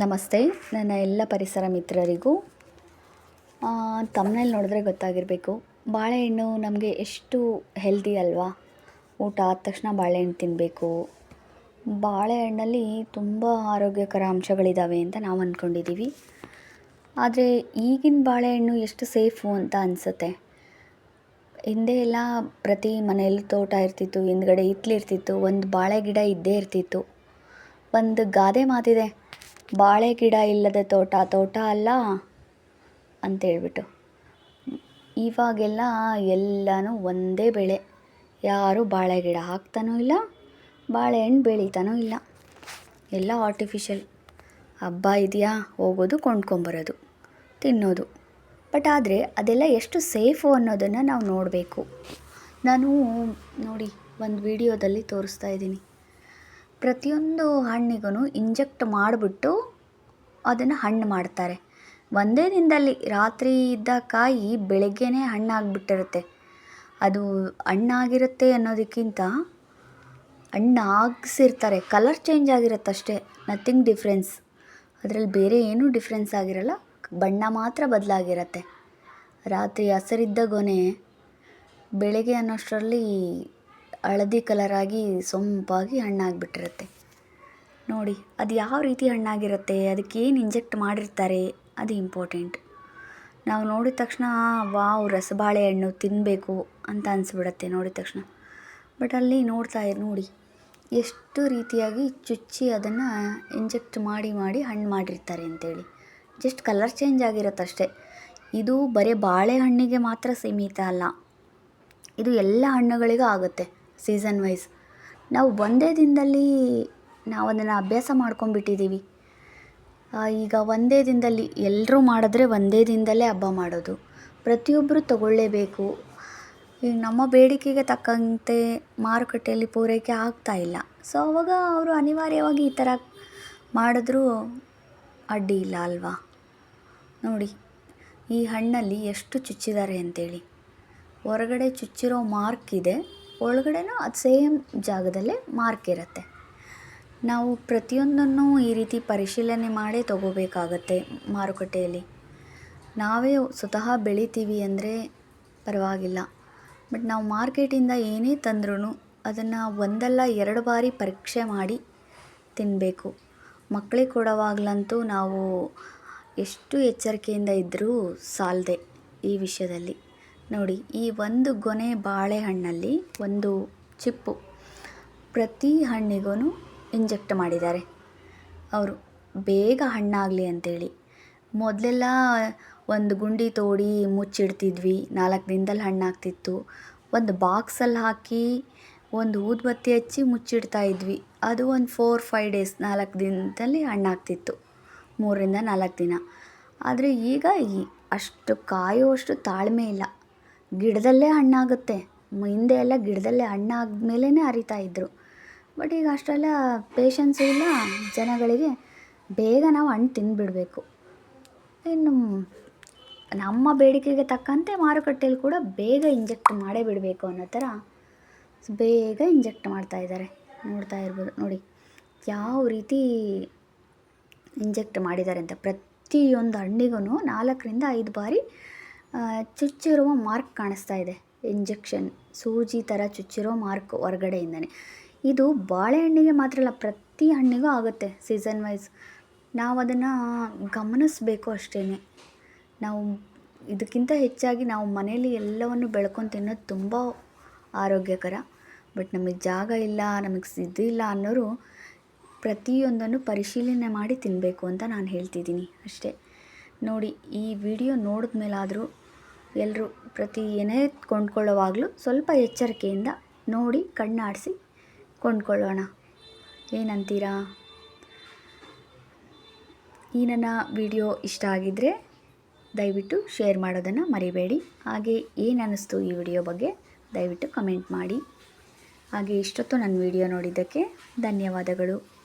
ನಮಸ್ತೆ. ನನ್ನ ಎಲ್ಲ ಪರಿಸರ ಮಿತ್ರರಿಗೂ ತಮ್ಮನೇಲಿ ನೋಡಿದ್ರೆ ಗೊತ್ತಾಗಿರಬೇಕು. ಬಾಳೆಹಣ್ಣು ನಮಗೆ ಎಷ್ಟು ಹೆಲ್ದಿ ಅಲ್ವಾ? ಊಟ ಆದ ತಕ್ಷಣ ಬಾಳೆಹಣ್ಣು ತಿನ್ನಬೇಕು ಬಾಳೆಹಣ್ಣಲ್ಲಿ ತುಂಬ ಆರೋಗ್ಯಕರ ಅಂಶಗಳಿದ್ದಾವೆ ಅಂತ ನಾವು ಅಂದ್ಕೊಂಡಿದ್ದೀವಿ ಆದರೆ ಈಗಿನ ಬಾಳೆಹಣ್ಣು ಎಷ್ಟು ಸೇಫು ಅಂತ ಅನಿಸುತ್ತೆ? ಹಿಂದೆ ಎಲ್ಲ ಪ್ರತಿ ಮನೆಯಲ್ಲಿ ತೋಟ ಇರ್ತಿತ್ತು, ಹಿಂದ್ಗಡೆ ಹಿತ್ಲಿರ್ತಿತ್ತು ಒಂದು ಬಾಳೆ ಗಿಡ ಇದ್ದೇ ಇರ್ತಿತ್ತು. ಒಂದು ಗಾದೆ ಮಾತಿದೆ. ಬಾಳೆ ಗಿಡ ಇಲ್ಲದ ತೋಟ ತೋಟ ಅಲ್ಲ ಅಂತೇಳ್ಬಿಟ್ಟು ಇವಾಗೆಲ್ಲ ಎಲ್ಲನೂ ಒಂದೇ ಬೆಳೆ. ಯಾರೂ ಬಾಳೆ ಗಿಡ ಹಾಕ್ತಾನೂ ಇಲ್ಲ ಬಾಳೆಹಣ್ಣು ಬೆಳೀತಾನೂ ಇಲ್ಲ. ಎಲ್ಲ ಆರ್ಟಿಫಿಷಿಯಲ್ ಹಬ್ಬ ಇದೆಯಾ, ಹೋಗೋದು, ಕೊಂಡ್ಕೊಂಬರೋದು, ತಿನ್ನೋದು. ಬಟ್ ಆದರೆ ಅದೆಲ್ಲ ಎಷ್ಟು ಸೇಫು ಅನ್ನೋದನ್ನು ನಾವು ನೋಡಬೇಕು. ನಾನು ನೋಡಿ, ಒಂದು ವಿಡಿಯೋದಲ್ಲಿ ತೋರಿಸ್ತಾ ಇದ್ದೀನಿ. ಪ್ರತಿಯೊಂದು ಹಣ್ಣಿಗೂ ಇಂಜೆಕ್ಟ್ ಮಾಡಿಬಿಟ್ಟು ಅದನ್ನು ಹಣ್ಣು ಮಾಡ್ತಾರೆ. ಒಂದೇ ದಿನದಲ್ಲಿ ರಾತ್ರಿ ಇದ್ದ ಕಾಯಿ ಬೆಳಗ್ಗೆನೇ ಹಣ್ಣಾಗ್ಬಿಟ್ಟಿರುತ್ತೆ. ಅದು ಹಣ್ಣಾಗಿರುತ್ತೆ ಅನ್ನೋದಕ್ಕಿಂತ ಹಣ್ಣಾಗ್ಸಿರ್ತಾರೆ. ಕಲರ್ ಚೇಂಜ್ ಆಗಿರುತ್ತೆ ಅಷ್ಟೇ. ನಥಿಂಗ್ ಡಿಫ್ರೆನ್ಸ್ ಅದರಲ್ಲಿ ಬೇರೆ ಏನೂ ಡಿಫ್ರೆನ್ಸ್ ಆಗಿರಲ್ಲ. ಬಣ್ಣ ಮಾತ್ರ ಬದಲಾಗಿರತ್ತೆ. ರಾತ್ರಿ ಹಸಿರಿದ್ದ ಗೊನೆ ಬೆಳಗ್ಗೆ ಅನ್ನೋಷ್ಟರಲ್ಲಿ ಹಳದಿ ಕಲರಾಗಿ ಸೊಂಪಾಗಿ ಹಣ್ಣಾಗಿಬಿಟ್ಟಿರುತ್ತೆ. ನೋಡಿ, ಅದು ಯಾವ ರೀತಿ ಹಣ್ಣಾಗಿರುತ್ತೆ ಅದಕ್ಕೇನು ಇಂಜೆಕ್ಟ್ ಮಾಡಿರ್ತಾರೆ, ಅದು ಇಂಪಾರ್ಟೆಂಟ್ ನಾವು ನೋಡಿದ ತಕ್ಷಣ, ವಾವ್, ರಸಬಾಳೆ ಹಣ್ಣು ತಿನ್ನಬೇಕು ಅಂತ ಅನಿಸ್ಬಿಡತ್ತೆ ನೋಡಿದ ತಕ್ಷಣ. ಬಟ್ ಅಲ್ಲಿ ನೋಡ್ತಾ ನೋಡಿ, ಎಷ್ಟು ರೀತಿಯಾಗಿ ಚುಚ್ಚಿ ಅದನ್ನು ಇಂಜೆಕ್ಟ್ ಮಾಡಿ ಮಾಡಿ ಹಣ್ಣು ಮಾಡಿರ್ತಾರೆ ಅಂತೇಳಿ. ಜಸ್ಟ್ ಕಲರ್ ಚೇಂಜ್ ಆಗಿರುತ್ತಷ್ಟೇ ಇದು ಬರೀ ಬಾಳೆಹಣ್ಣಿಗೆ ಮಾತ್ರ ಸೀಮಿತ ಅಲ್ಲ. ಇದು ಎಲ್ಲ ಹಣ್ಣುಗಳಿಗೂ ಆಗುತ್ತೆ. Season wise. ನಾವು ಒಂದೇ ದಿನದಲ್ಲಿ ನಾವು ಅದನ್ನು ಅಭ್ಯಾಸ ಮಾಡ್ಕೊಂಡ್ಬಿಟ್ಟಿದ್ದೀವಿ. ಈಗ ಒಂದೇ ದಿನದಲ್ಲಿ ಎಲ್ಲರೂ ಮಾಡಿದ್ರೆ ಒಂದೇ ದಿನದಲ್ಲೇ ಹಬ್ಬ ಮಾಡೋದು. ಪ್ರತಿಯೊಬ್ಬರು ತಗೊಳ್ಳೇಬೇಕು. ಈಗ ನಮ್ಮ ಬೇಡಿಕೆಗೆ ತಕ್ಕಂತೆ ಮಾರುಕಟ್ಟೆಯಲ್ಲಿ ಪೂರೈಕೆ ಆಗ್ತಾ ಇಲ್ಲ. ಸೊ ಅವಾಗ ಅವರು ಅನಿವಾರ್ಯವಾಗಿ ಈ ಥರ ಮಾಡಿದ್ರೂ ಅಡ್ಡಿ ಇಲ್ಲ ಅಲ್ವಾ? ನೋಡಿ, ಈ ಹಣ್ಣಲ್ಲಿ ಎಷ್ಟು ಚುಚ್ಚಿದ್ದಾರೆ ಅಂತೇಳಿ. ಹೊರಗಡೆ ಚುಚ್ಚಿರೋ ಮಾರ್ಕ್ ಇದೆ. ಒಳಗಡೆನೂ ಅದು ಸೇಮ್ ಜಾಗದಲ್ಲೇ ಮಾರ್ಕ್ ಇರುತ್ತೆ. ನಾವು ಪ್ರತಿಯೊಂದನ್ನು ಈ ರೀತಿ ಪರಿಶೀಲನೆ ಮಾಡೇ ತಗೋಬೇಕಾಗತ್ತೆ ಮಾರುಕಟ್ಟೆಯಲ್ಲಿ. ನಾವೇ ಸ್ವತಃ ಬೆಳಿತೀವಿ ಅಂದರೆ ಪರವಾಗಿಲ್ಲ. ಬಟ್ ನಾವು ಮಾರ್ಕೆಟಿಂದ ಏನೇ ತಂದ್ರೂ ಅದನ್ನು ಒಂದಲ್ಲ ಎರಡು ಬಾರಿ ಪರೀಕ್ಷೆ ಮಾಡಿ ತಿನ್ನಬೇಕು ಮಕ್ಕಳಿಗೆ ಕೊಡೋವಾಗ್ಲಂತೂ ನಾವು ಎಷ್ಟು ಎಚ್ಚರಿಕೆಯಿಂದ ಇದ್ದರೂ ಸಾಲದೆ ಈ ವಿಷಯದಲ್ಲಿ. ನೋಡಿ, ಈ ಒಂದು ಗೊನೆ ಬಾಳೆಹಣ್ಣಲ್ಲಿ ಒಂದು ಚಿಪ್ಪು ಪ್ರತಿ ಹಣ್ಣಿಗೂ ಇಂಜೆಕ್ಟ್ ಮಾಡಿದ್ದಾರೆ. ಅವರು ಬೇಗ ಹಣ್ಣಾಗಲಿ ಅಂತೇಳಿ. ಮೊದಲೆಲ್ಲ ಒಂದು ಗುಂಡಿ ತೋಡಿ ಮುಚ್ಚಿಡ್ತಿದ್ವಿ. ನಾಲ್ಕು ದಿನದಲ್ಲಿ ಹಣ್ಣಾಗ್ತಿತ್ತು. ಒಂದು ಬಾಕ್ಸಲ್ಲಿ ಹಾಕಿ ಒಂದು ಊದ್ಬತ್ತಿ ಹಚ್ಚಿ ಮುಚ್ಚಿಡ್ತಾ ಇದ್ವಿ. ಅದು ಒಂದು ಫೋರ್, ಫೈವ್ ಡೇಸ್, ನಾಲ್ಕು ದಿನದಲ್ಲಿ ಹಣ್ಣಾಗ್ತಿತ್ತು. ಮೂರರಿಂದ ನಾಲ್ಕು ದಿನ. ಆದರೆ ಈಗ ಈ ಅಷ್ಟು ತಾಳ್ಮೆ ಇಲ್ಲ. ಗಿಡದಲ್ಲೇ ಹಣ್ಣಾಗುತ್ತೆ. ಹಿಂದೆ ಎಲ್ಲ ಗಿಡದಲ್ಲೇ ಹಣ್ಣಾದ್ಮೇಲೇ ಅರಿತಾ ಇದ್ದರು ಬಟ್ ಈಗ ಅಷ್ಟೆಲ್ಲ ಪೇಷನ್ಸು ಇಲ್ಲ. ಜನಗಳಿಗೆ ಬೇಗ ನಾವು ಹಣ್ಣು ತಿಂದುಬಿಡ್ಬೇಕು ಇನ್ನು ನಮ್ಮ ಬೇಡಿಕೆಗೆ ತಕ್ಕಂತೆ ಮಾರುಕಟ್ಟೆಯಲ್ಲಿ ಕೂಡ ಬೇಗ ಇಂಜೆಕ್ಟ್ ಮಾಡೇ ಬಿಡಬೇಕು ಅನ್ನೋ ಥರ ಬೇಗ ಇಂಜೆಕ್ಟ್ ಮಾಡ್ತಾ ಇದ್ದಾರೆ. ನೋಡ್ತಾ ಇರ್ಬೋದು, ನೋಡಿ. ಯಾವ ರೀತಿ ಇಂಜೆಕ್ಟ್ ಮಾಡಿದ್ದಾರೆ ಅಂತ. ಪ್ರತಿಯೊಂದು ಹಣ್ಣಿಗೂ ನಾಲ್ಕರಿಂದ ಐದು ಬಾರಿ ಚುಚ್ಚಿರುವ ಮಾರ್ಕ್ ಕಾಣಿಸ್ತಾ ಇದೆ. ಇಂಜೆಕ್ಷನ್, ಸೂಜಿ ಥರ ಚುಚ್ಚಿರೋ ಮಾರ್ಕ್ ಹೊರಗಡೆಯಿಂದನೇ. ಇದು ಬಾಳೆಹಣ್ಣಿಗೆ ಮಾತ್ರ ಅಲ್ಲ, ಪ್ರತಿ ಹಣ್ಣಿಗೂ ಆಗುತ್ತೆ ಸೀಸನ್ ವೈಸ್. ನಾವು ಅದನ್ನು ಗಮನಿಸಬೇಕು ಅಷ್ಟೇ ನಾವು ಇದಕ್ಕಿಂತ ಹೆಚ್ಚಾಗಿ ನಾವು ಮನೇಲಿ ಎಲ್ಲವನ್ನು ಬೆಳ್ಕೊಂಡು ತಿನ್ನೋದು ತುಂಬ ಆರೋಗ್ಯಕರ. ಬಟ್ ನಮಗೆ ಜಾಗ ಇಲ್ಲ, ನಮಗೆ ಇದಿಲ್ಲ ಅನ್ನೋರು ಪ್ರತಿಯೊಂದನ್ನು ಪರಿಶೀಲನೆ ಮಾಡಿ ತಿನ್ನಬೇಕು ಅಂತ ನಾನು ಹೇಳ್ತಿದ್ದೀನಿ ಅಷ್ಟೇ. ನೋಡಿ, ಈ ವಿಡಿಯೋ ನೋಡಿದ ಮೇಲಾದರೂ ಎಲ್ಲರೂ ಪ್ರತಿ ಏನೇ ಕೊಂಡ್ಕೊಳ್ಳೋವಾಗಲೂ ಸ್ವಲ್ಪ ಎಚ್ಚರಿಕೆಯಿಂದ ನೋಡಿ, ಕಣ್ಣಾಡಿಸಿ ಕೊಂಡ್ಕೊಳ್ಳೋಣ. ಏನಂತೀರಾ? ಈ ನನ್ನ ವಿಡಿಯೋ ಇಷ್ಟ ಆಗಿದ್ದರೆ ದಯವಿಟ್ಟು ಶೇರ್ ಮಾಡೋದನ್ನು ಮರಿಬೇಡಿ. ಹಾಗೆ ಏನು ಅನ್ನಿಸ್ತು ಈ ವಿಡಿಯೋ ಬಗ್ಗೆ ದಯವಿಟ್ಟು ಕಮೆಂಟ್ ಮಾಡಿ. ಹಾಗೆ ಇಷ್ಟೊತ್ತು ನನ್ನ ವಿಡಿಯೋ ನೋಡಿದ್ದಕ್ಕೆ ಧನ್ಯವಾದಗಳು.